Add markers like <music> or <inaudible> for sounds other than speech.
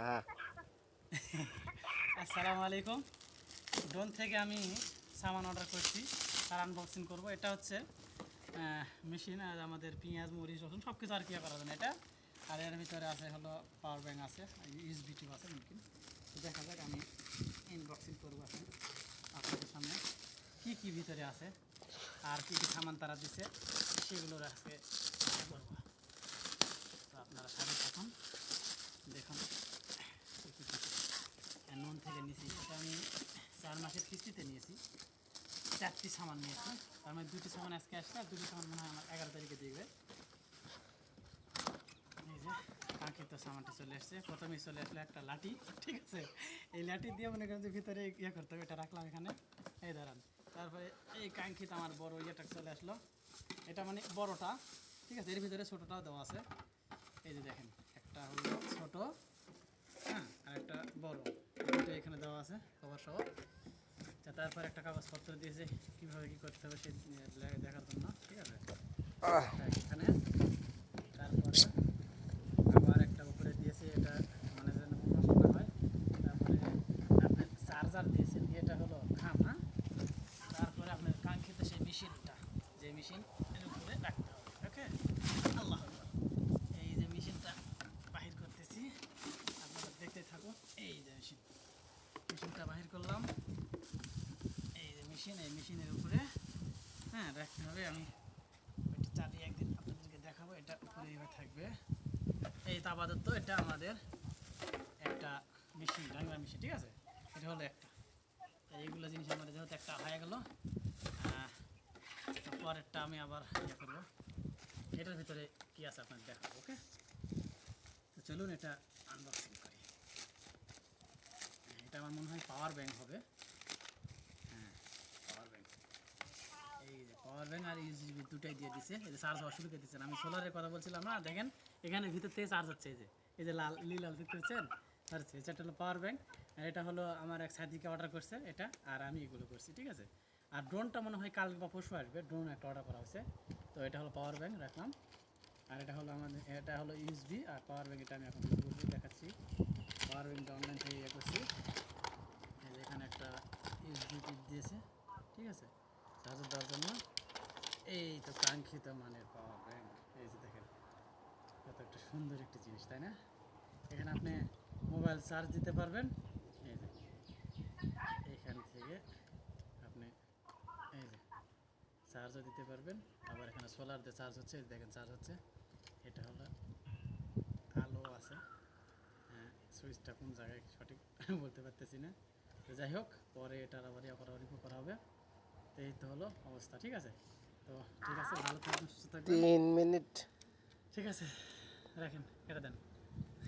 হ্যাঁ। আসসালামু আলাইকুম। ড্রোন থেকে আমি সামান অর্ডার করছি তার আনবক্সিং করব। এটা হচ্ছে মেশিন আর আমাদের পেঁয়াজ, মরিচ, রসুন সব কিছু আর কি করা যায় এটা। আর এর ভিতরে আছে হলো পাওয়ার ব্যাঙ্ক আছে ইউএসবি টিউব আছে মুমকিন দেখা যাক, আমি আনবক্সিং করব এখন আপনাদের সামনে। কী কী ভিতরে আছে, আর কী কী সামান তারা দিছে, সেগুলোর আজকে করব। তো আপনারা সাথে থাকুন, দেখুন কী কী দিছে। নুন থেকে নিয়েছি এটা আমি চার মাসের কিস্তিতে নিয়েছি। চারটি সামান নিয়েছি। তার মানে দুটি সামান আজকে আসছে আর দুটি সামান মনে হয় আমার এগারো তারিখে দেখবে এই যে, কাঙ্ক্ষিত সামানটি চলে এসছে প্রথমেই চলে আসলো একটা লাঠি, ঠিক আছে? এই লাঠি দিয়ে মনে করেন যে ভিতরে ইয়ে করতে হবে, এটা রাখলাম এখানে। এই দাঁড়ান। তারপরে এই কাঙ্ক্ষিত আমার বড় ইয়েটা চলে আসলো। এটা মানে বড়টা, ঠিক আছে? এর ভিতরে ছোটোটাও দেওয়া আছে। এই যে দেখেন, একটা হলো ছোট হ্যাঁ আর একটা বড় দুটো এখানে দেওয়া আছে কভার সহ তা তারপর একটা কাগজপত্র দিয়েছে কীভাবে কী করতে হবে আহ, দেখার জন্য ঠিক আছে আহ, এটা এখানে তারপরে আবার একটা উপরে দিয়েছে এটা মানে যেন নষ্ট না হয় তারপরে আপনার চার্জার দিয়েছেন এটা হলো খাম হ্যাঁ তারপরে আপনার কাঙ্ক্ষিত সেই মেশিনটা যে মেশিন এর উপরে রাখতে হবে ওকে আল্লাহ আকবার। এই যে মেশিনটা বাহির করতেছি আপনারা দেখতে থাকুন এই যে মেশিন মেশিনটা বাহির করলাম এই যে মেশিন এই মেশিনের উপরে। হ্যাঁ রাখতে হবে। আমি এটা চালিয়ে একদিন আপনাদেরকে দেখাবো, এটা উপরে এইভাবে থাকবে। এই তো আপাতত এটা আমাদের একটা মেশিন ডাঙ্গা মেশিন, ঠিক আছে? এটা হলো একটা। এইগুলো জিনিস আমাদের যেহেতু একটা হয়ে গেল পরেরটা আমি আবার ইয়ে করব। এটার ভিতরে কি আছে আপনার দেখাবো, ওকে? তো চলুন এটা আনবক্সিং করি। এটা আমার মনে হয় পাওয়ার ব্যাংক হবে হ্যাঁ পাওয়ার ব্যাংক এই ব্যাংক আর ইউএসবি দুটাই দিয়ে দিছে যে চার্জ হওয়া শুরু করে দিচ্ছেন আমি সোলারের কথা বলছিলাম না, দেখেন, এখানে ভিতর থেকে চার্জ হচ্ছে এই যে এই যে লাল, নীল লাল পাচ্ছেন? হচ্ছে, এটা হলো পাওয়ার ব্যাংক আর এটা হলো আমার এক সাথীকে অর্ডার করছে এটা, আর আমি এগুলো করছি, ঠিক আছে? আর ড্রোনটা মনে হয় কাল বা পরশু আসবে ড্রোন একটা অর্ডার করা হয়েছে। তো এটা হলো পাওয়ার ব্যাংক রাখলাম। আর এটা হলো আমাদের, এটা হলো ইউএসবি আর পাওয়ার ব্যাংক এটা আমি এখন দেখাচ্ছি। পাওয়ার ব্যাংকটা অনলাইন থেকে ইয়ে করছি। এখানে একটা ইউএসবি দিয়েছে, ঠিক আছে? চার্জার দেওয়ার জন্য। কাঙ্ক্ষিত মানের পাওয়ার ব্যাংক এই যে দেখেন, কত একটা সুন্দর একটি জিনিস, তাই না? এখানে আপনি মোবাইল চার্জ দিতে পারবেন। এই যে এইখান থেকে আপনি এই যে চার্জও দিতে পারবেন। আবার এখানে সোলার দিয়ে চার্জ হচ্ছে দেখেন চার্জ হচ্ছে। এটা হলো আলো আছে। হ্যাঁ সুইচটা কোন জায়গায় সঠিক <laughs> বলতে পারতেছি না। তো যাই হোক, পরে এটার আবার ইয়ে করা রিপোর্ট করা হবে। তো এই তো হলো অবস্থা, ঠিক আছে? তো ঠিক আছে ভালো থাকবেন সুস্থ থাকবেন। তিন মিনিট। ঠিক আছে রাখেন কেটে দেন।